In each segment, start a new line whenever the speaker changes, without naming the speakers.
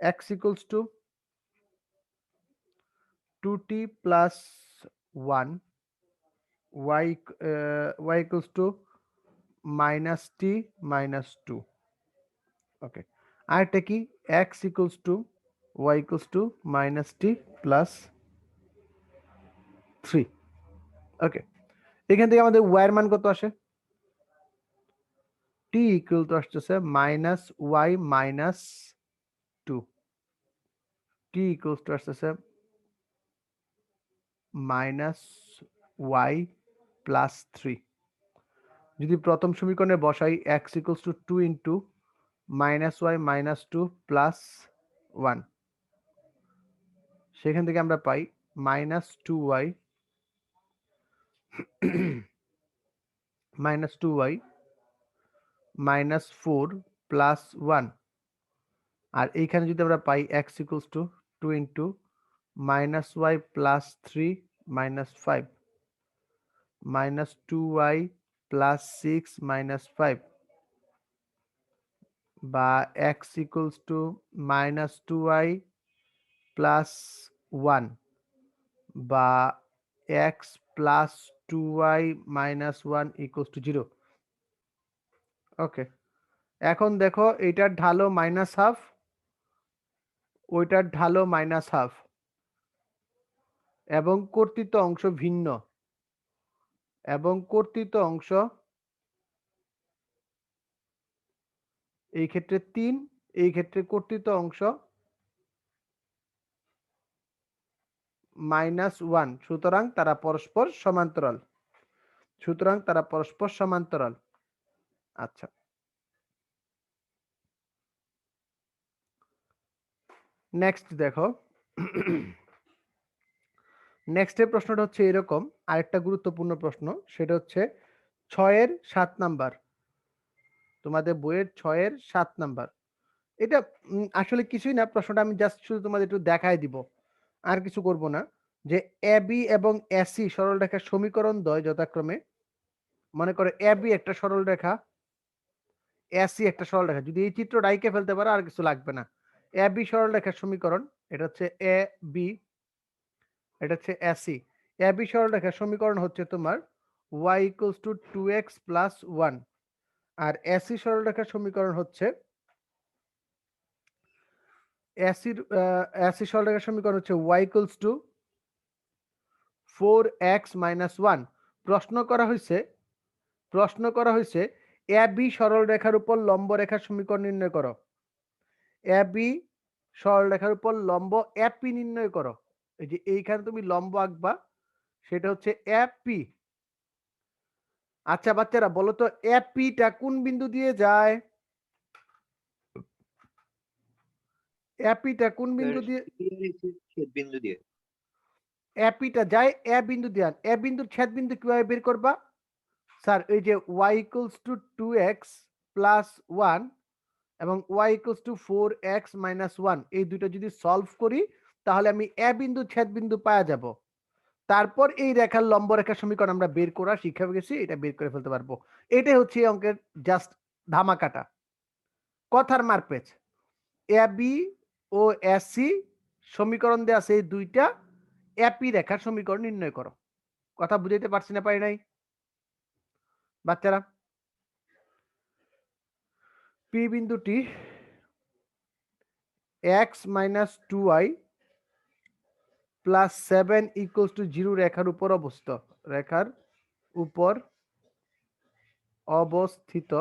x equals to 2t plus 1 y uh, y equals to minus t minus 2 ওকে আরেকটা কি x equals to y equals to minus t plus 3 ওকে এখান থেকে আমাদের y এর মান কত আসে t ইকুয়াল টু আসতেছে minus y minus two t equals to আসতেছে মাইনাস ওয়াই প্লাস থ্রি যদি প্রথম সমীকরণে বসাই x equals to two into minus y minus two plus one সেখান থেকে আমরা পাই minus two y minus two y minus four plus one আর এইখানে যদি আমরা পাই x equals to two into minus y plus three minus five minus two y plus six minus five বা x equals to minus two y plus one বা x plus two y minus one equals to zero okay এখন দেখো এটার ঢালো minus half ওইটার ঢালো minus half এবং কর্তৃত্ব অংশ ভিন্ন এবং কর্তৃত্ব অংশ এই ক্ষেত্রে তিন, এই ক্ষেত্রে কর্তৃত্ব অংশ মাইনাস ওয়ান সুতরাং তারা পরস্পর সমান্তরাল, সুতরাং তারা পরস্পর সমান্তরাল। আচ্ছা। নেক্সট দেখো। নেক্সটের প্রশ্নটা হচ্ছে এরকম। আরেকটা গুরুত্বপূর্ণ প্রশ্ন, সেটা হচ্ছে ছয়ের সাত নাম্বার। তোমাদের বইয়ের ছয়ের সাত নাম্বার। এটা আসলে কিছুই না, প্রশ্নটা আমি জাস্ট শুধু তোমাদের একটু দেখাই দিব। আর কিছু করব না। যে এবি এবং এসি সরল রেখার সমীকরণ দয় যথাক্রমে, মনে করে এবি একটা সরল রেখা এসি একটা সরল রেখা যদি এই চিত্রটা আইকে ফেলতে পারো, আর কিছু লাগবে না। এ বি সরলরেখার সমীকরণ, এটা হচ্ছে এ বি এটা হচ্ছে এসি এ বি সরলরেখার সমীকরণ হচ্ছে তোমার y equals to two x plus one R AC সরলরেখার সমীকরণ হচ্ছে এসির এসি সরলরেখার সমীকরণ হচ্ছে y equals to four x minus one প্রশ্ন করা হয়েছে প্রশ্ন করা হয়েছে এ বি সরল রেখার উপর লম্ব রেখার সমীকরণ নির্ণয় করো। এবি সরলরেখার উপর লম্ব এপি নির্ণয় করো। এই যে এইখানে তুমি লম্ব আঁকবা সেটা হচ্ছে এপি আচ্ছা বাচ্চারা বলো তো এপিটা কোন বিন্দু দিয়ে যায়? এপিটা কোন বিন্দু দিয়ে
বিন্দু দিয়ে।
এপিটা যায় এ বিন্দু দিয়ে এ বিন্দুর ছেদ বিন্দু কীভাবে বের করবা? স্যার এই যে y equals to two x plus one এবং y equals to four x minus one এই দুটো যদি সলভ করি, তাহলে আমি এ বিন্দু ছেদ বিন্দু পাওয়া যাব। তারপর এই রেখার লম্ব রেখার সমীকরণ আমরা বের করা শিক্ষা গেছি, এটা বের করে ফেলতে পারব। এটাই হচ্ছে এই অঙ্কের জাস্ট ধামাকাটা। কথার মারপেচ এ বি ও এসি সমীকরণ দেওয়া আছে এই দুইটা এপি রেখার সমীকরণ নির্ণয় করো। কথা বুঝাইতে পারছি না, পারি নাই? বাচ্চারা? পি বিন্দুটি x minus two y plus seven equals to zero রেখার উপর অবস্থিত। রেখার উপর অবস্থিত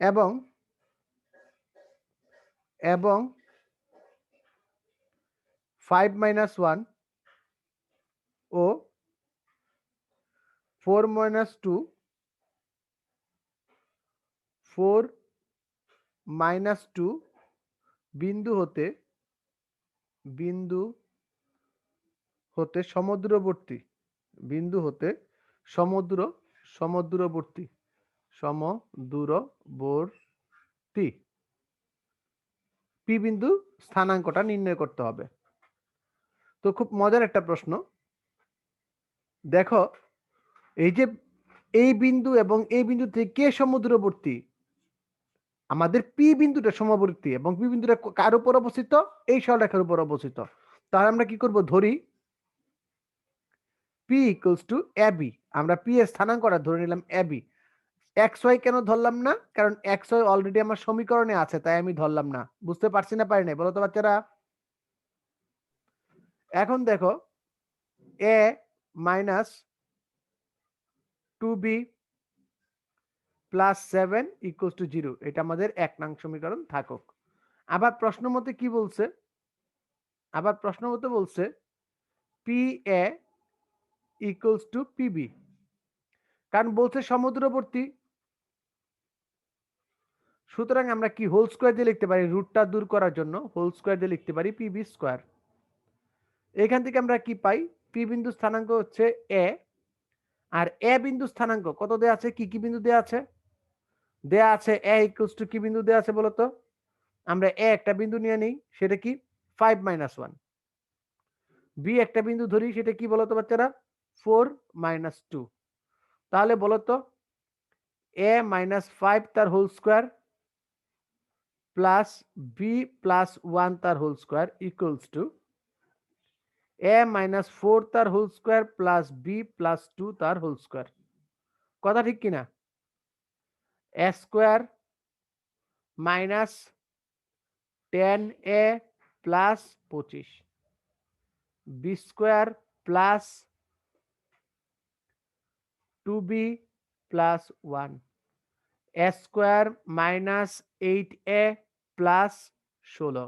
এবং এবং ফাইভ মাইনাস ওয়ান ও four minus two four minus two বিন্দু হতে বিন্দু হতে সমুদ্রবর্তী, বিন্দু হতে সমুদ্র, সমুদ্রবর্তী, সমদূরবর্তী। পি বিন্দু স্থানাঙ্কটা নির্ণয় করতে হবে। তো খুব মজার একটা প্রশ্ন। দেখো, এই যে এই বিন্দু এবং এই বিন্দু থেকে কে সমুদ্রবর্তী? আমাদের পি বিন্দুটা সমবর্তী এবং পি বিন্দুটা কার উপর অবস্থিত? এই সরলরেখার উপর অবস্থিত। তাহলে আমরা কি করব? ধরি পি ইকুয়ালস টু এবি আমরা পি এর স্থানাঙ্কটা ধরে নিলাম এবি এক্স ওয়াই কেন ধরলাম না? কারণ এক্স ওয়াই অলরেডি আমার সমীকরণে আছে, তাই আমি ধরলাম না। বুঝতে পারছি না, পারি নাই। বলো তো বাচ্চারা। এখন দেখো a minus two b plus seven equals to zero এটা আমাদের এক নং সমীকরণ থাকুক। আবার প্রশ্ন মতে কি বলছে? আবার প্রশ্ন মতে বলছে P A equals to PB কারণ বলছে সমুদ্রবর্তী। সুতরাং আমরা কি হোল স্কোয়ার দিয়ে লিখতে পারি? রুটটা দূর করার জন্য হোল স্কোয়ার দিয়ে লিখতে পারি পিবি স্কোয়ার এখান থেকে আমরা কি পাই? পি বিন্দু স্থানাঙ্ক হচ্ছে এ আর এ বিন্দু স্থানাঙ্ক কত দেয়া আছে? কি কি বিন্দু দেয়া আছে? দেয়া আছে এ ইকুয়ালস টু কি বিন্দু দেয়া আছে বলতো আমরা এ একটা বিন্দু নিয়ে নিই, সেটা কি? ফাইভ মাইনাস ওয়ান বি একটা বিন্দু ধরি, সেটা কি বলতো বাচ্চারা? ফোর মাইনাস টু তাহলে বলতো এ মাইনাস ফাইভ তার whole square plus b plus one তার whole square equals to a minus four তার whole square plus b plus two তার হোল স্কোয়ার কথা ঠিক কিনা? Square minus ten a plus পঁচিশ। B square plus two b plus one. Square minus eight a plus ষোলো।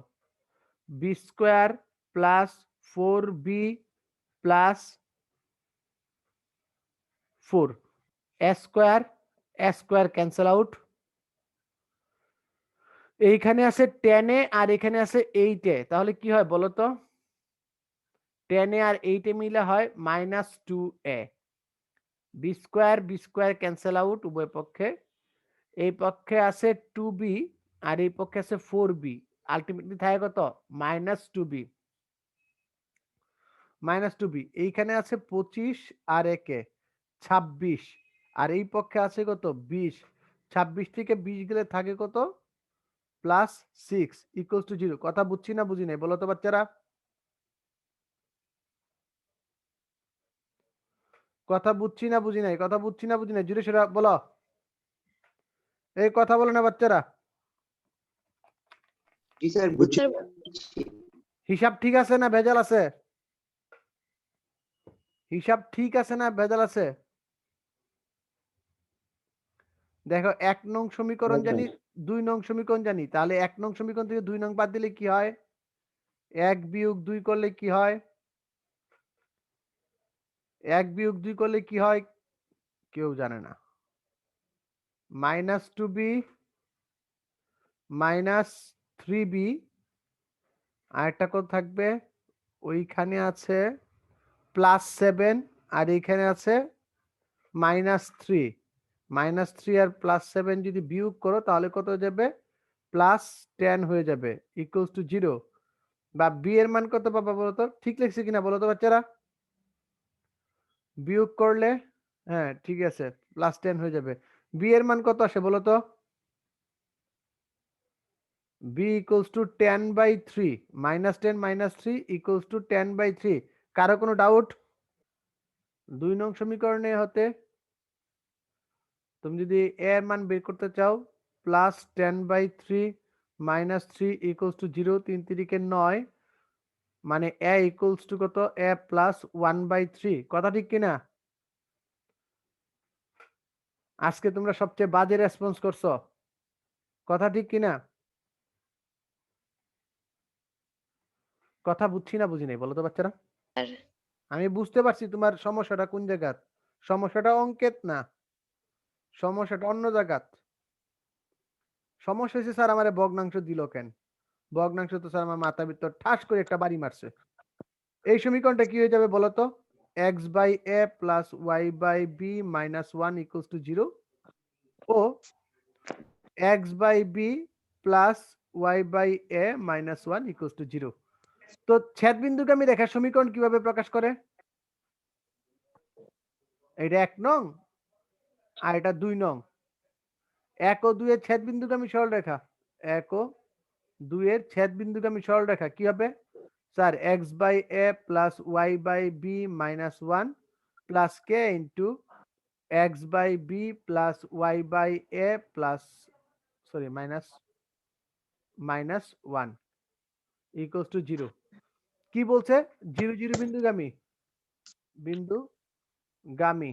B square plus four b plus four. Square a square cancel out এইখানে আছে টেনে আর এখানে আছে এইটে তাহলে কি হয় বলো তো? টেনে আর এইটে মিলে হয় minus two a b square b square cancel out উভয় পক্ষে। এই পক্ষে আছে টু বি আর এই পক্ষে আছে ফোর বি আলটিমেটলি থাকে কত? Minus two b minus two b এইখানে আছে পঁচিশ আর একে। ছাব্বিশ। আর এই পক্ষে আছে কত? বিশ। ছাব্বিশ থেকে বিশ গেলে থাকে কত? Plus six equals to zero কথা বুঝছি না বুঝি নাই? বলো তো বাচ্চারা। কথা বুঝছি না বুঝি নাই? কথা বুঝছি না বুঝি নাই? জুড়ে সেটা বলো। এই কথা বলো না বাচ্চারা।
জি স্যার বুঝছি।
হিসাব ঠিক আছে না ভেজাল আছে? হিসাব ঠিক আছে না ভেজাল আছে? দেখো এক নং সমীকরণ জানি দুই নং সমীকরণ জানি তাহলে এক নং সমীকরণ থেকে দুই নং বাদ দিলে কি হয়? এক বিয়োগ দুই করলে কি হয়? এক বিয়োগ দুই করলে কি হয়? কেউ জানে না। Minus two b minus three b আরেকটা কত থাকবে ওইখানে আছে প্লাস সেভেন আর এইখানে আছে মাইনাস থ্রি। মাইনাস থ্রি আর প্লাস সেভেন যদি বিয়োগ করো, তাহলে কত হয়ে যাবে? প্লাস টেন হয়ে যাবে ইকুয়ালস টু জিরো বা বি এর মান কত পাবা বলো তো ঠিক লিখছে কিনা বলো তো বাচ্চারা? বিয়োগ করলে হ্যাঁ ঠিক আছে, প্লাস টেন হয়ে যাবে। বি এর মান কত আসে বলো তো? B equals to ten by three minus ten minus three equals to ten by three কারও কোনো ডাউট দুই নং সমীকরণে হতে তুমি যদি এ এর মান বের করতে চাও plus ten by three minus three equals to zero তিন তিরিকে নয় মানে এ ইকুয়ালস টু কত? A plus one by three কথা ঠিক কিনা? আজকে তোমরা সবচেয়ে বাজে রেসপন্স করছ কথা ঠিক কিনা? কথা বুঝছি না বুঝি নাই বলো তো বাচ্চারা। আমি বুঝতে পারছি তোমার সমস্যাটা কোন জায়গাত সমস্যাটা অঙ্কেত না। সমস্যাটা অন্য জায়গাত। সমস্যা হয়েছে স্যার আমার ভগ্নাংশ দিল কেন? ভগ্নাংশ তো স্যার আমার মাথা ভিতর ঠাস করে একটা বাড়ি মারছে। এই সমীকরণটা কি হয়ে যাবে বলো তো x by a plus y by b minus one equals to zero O x by b plus y by a minus one equals to zero তো ছেদ বিন্দুগামী রেখার সমীকরণ কীভাবে প্রকাশ করে? এটা এক নং। আর এটা দুই নং। এক ও দুইয়ের ছেদ বিন্দুগামী সরলরেখা এক ও দুইয়ের ছেদ বিন্দুগামী সরলরেখা কি হবে? Sir X by A plus Y by B minus one plus K into X by B plus Y by A plus sorry minus minus one equals to zero কি বলছে? জিরো জিরো বিন্দুগামী। বিন্দু গামী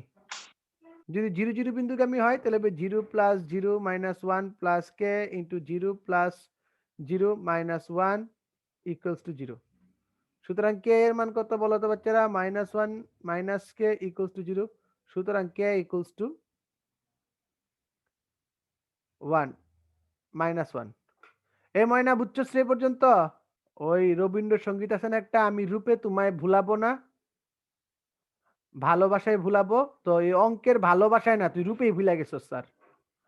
যদি জিরো জিরো বিন্দুগামী হয়, তাহলে zero plus zero minus one plus k into zero plus zero minus one equals to zero. সুতরাং কে এর মান কত বলো তো বাচ্চারা? Minus one minus K equals to zero. সুতরাং K equals to one minus one. এ ময়না, বুঝছ শ্রে পর্যন্ত? ওই রবীন্দ্রসঙ্গীত আছে না একটা? আমি রূপে তোমায় ভুলাবো না। ভালোবাসায় ভুলাবো, তো এই অঙ্কের ভালোবাসায় না, তুই রূপেই ভুলে গেছিস স্যার।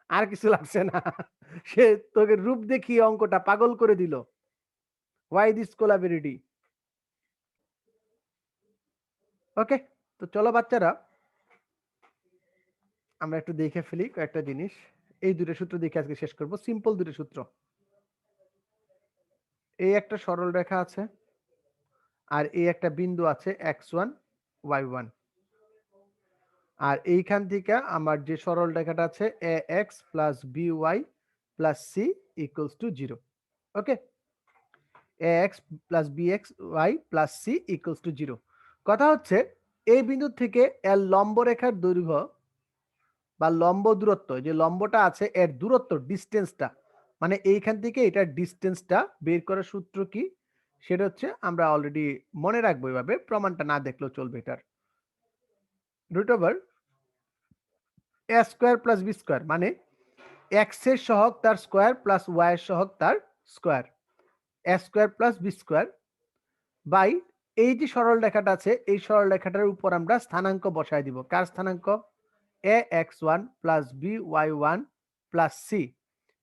আর কিছু লাগছে না। সে তোকে রূপ দেখিয়ে অঙ্কটা পাগল করে দিল। ওয়াই দিস কোলাবিলিটি ওকে তো চলো বাচ্চারা। আমরা একটু দেখে ফেলি কয়েকটা জিনিস। এই দুটো সূত্র দেখে আজকে শেষ করব। সিম্পল দুটো সূত্র। এই একটা সরল রেখা আছে, আর এই একটা বিন্দু আছে এক্স ওয়ান ওয়াই ওয়ান আর এইখান থেকে আমার যে সরল রেখাটা আছে a x plus b y plus c equals to zero okay a x plus b x y plus c equals to zero কথা হচ্ছে, এই বিন্দু থেকে এর লম্ব রেখার দৈর্ঘ্য বা লম্ব দূরত্ব, যে লম্বটা আছে, এর দূরত্ব ডিস্টেন্সটা মানে এইখান থেকে এটার ডিস্টেন্সটা বের করার সূত্র কি? সেটা হচ্ছে আমরা অলরেডি মনে রাখব এভাবে, প্রমাণটা না দেখলেও চলবে এটার। Root over a square plus b square মানে এক্সের সহগ তার স্কোয়ার প্লাস ওয়াই এর সহগ তার square a square plus b square by এই যে সরল রেখাটা আছে, এই সরল রেখাটার উপর আমরা স্থানাঙ্ক বসায় দিব। কার স্থানাঙ্ক? A x one plus b y one plus c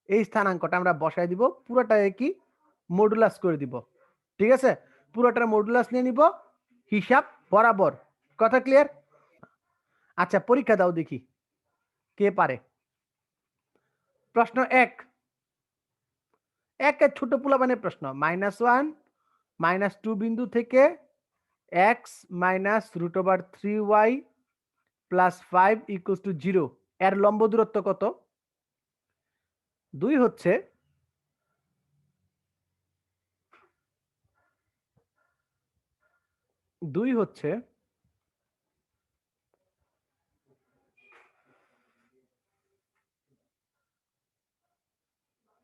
এই স্থানাঙ্কটা আমরা বসায় দিব পুরোটাকে কি? মডুলাস করে দিব। ঠিক আছে? পুরোটার মডুলাস নিয়ে নিব, হিসাব বরাবর। কথা ক্লিয়ার আচ্ছা পরীক্ষা দাও দেখি। কে পারে? প্রশ্ন এক। একের ছোট পুলাবানের প্রশ্ন। মাইনাস ওয়ান মাইনাস টু বিন্দু থেকে x minus root over three y plus five equals to zero এর লম্ব দূরত্ব কত? দুই হচ্ছে দুই হচ্ছে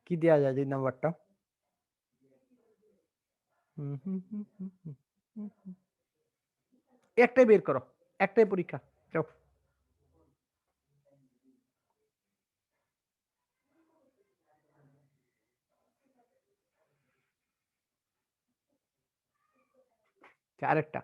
কি দেয়া যায় এই নাম্বারটা। একটাই বের করো একটাই পরীক্ষা যাও আরেকটা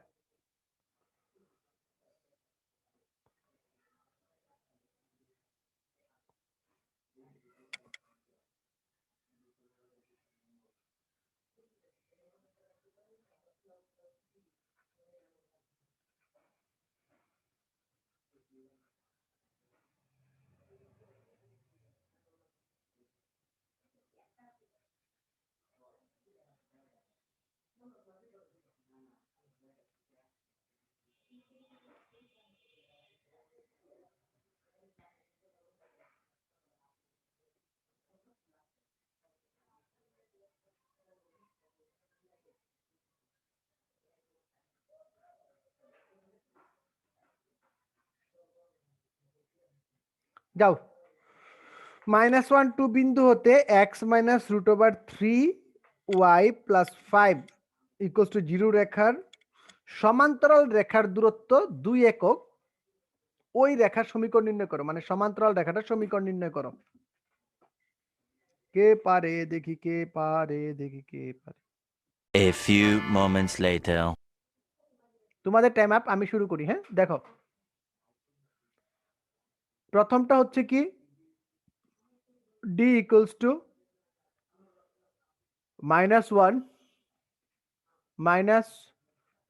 you. যাও। মাইনাস ওয়ান টু বিন্দু হতে x minus root over three y plus five equal to zero রেখার সমান্তরাল রেখার দূরত্ব দুই একক। ওই রেখার সমীকরণ নির্ণয় করো মানে সমান্তরাল রেখাটার সমীকরণ নির্ণয় করো। কে পারে দেখি কে পারে দেখি কে পারে।
A few moments later.
তোমাদের টাইম আপ আমি শুরু করি হ্যাঁ? দেখো। প্রথমটা হচ্ছে কি? D equals to minus one minus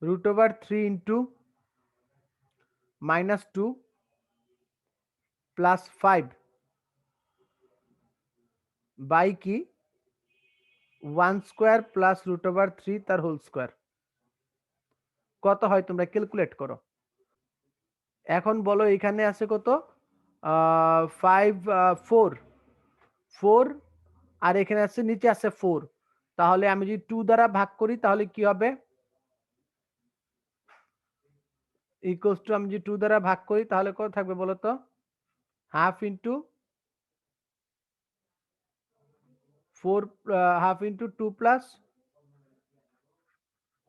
root over three into minus two plus five by কি one square plus root over three তার হোল স্কোয়ার কত হয় তোমরা ক্যালকুলেট করো। এখন বলো এখানে আছে কত? ফাইভ ফোর ফোর আর এখানে আছে, নিচে আছে ফোর তাহলে আমি যদি টু দ্বারা ভাগ করি, তাহলে কি হবে? ইকুয়ালস টু আমি যদি টু দ্বারা ভাগ করি, তাহলে কত থাকবে বলো তো half into four half into two plus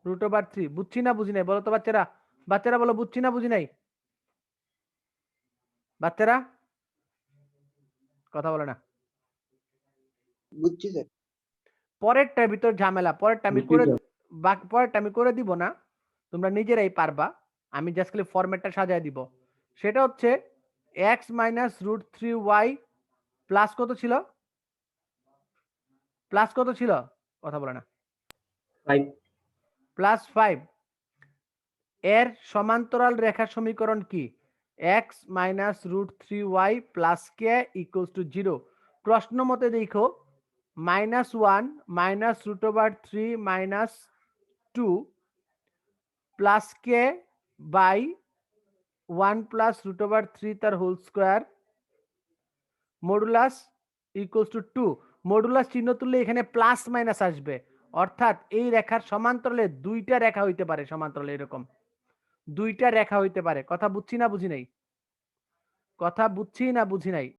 root over three বুঝছি না, বুঝি নাই? বলো তো বাচ্চারা। বাচ্চারা বলো, বুঝছি না, বুঝি নাই? বাচ্চারা? কথা বলে না।
বুঝছি স্যার
পরেরটার ভিতর ঝামেলা পরেরটা আমি করে পরেরটা আমি করে দিব না তোমরা নিজেরাই পারবা। আমি জাস্ট খালি ফরম্যাটটা সাজায় দিব। সেটা হচ্ছে x minus root three y plus কত ছিল? প্লাস কত ছিল? কথা বলে না। প্লাস ফাইভ এর সমান্তরাল রেখা সমীকরণ কি? X minus root three y plus k equals to zero প্রশ্ন মতে দেখো minus one minus root over three minus two plus k by one plus root over three তার whole square modulus equals to two modulus চিহ্ন তুললে এখানে plus minus আসবে। অর্থাৎ এই রেখার সমান্তরালে দুইটা রেখা হইতে পারে সমান্তরালে এরকম। দুইটা রেখা হইতে পারে। কথা বুঝছি না বুঝি নাই? কথা বুঝছি না বুঝি নাই।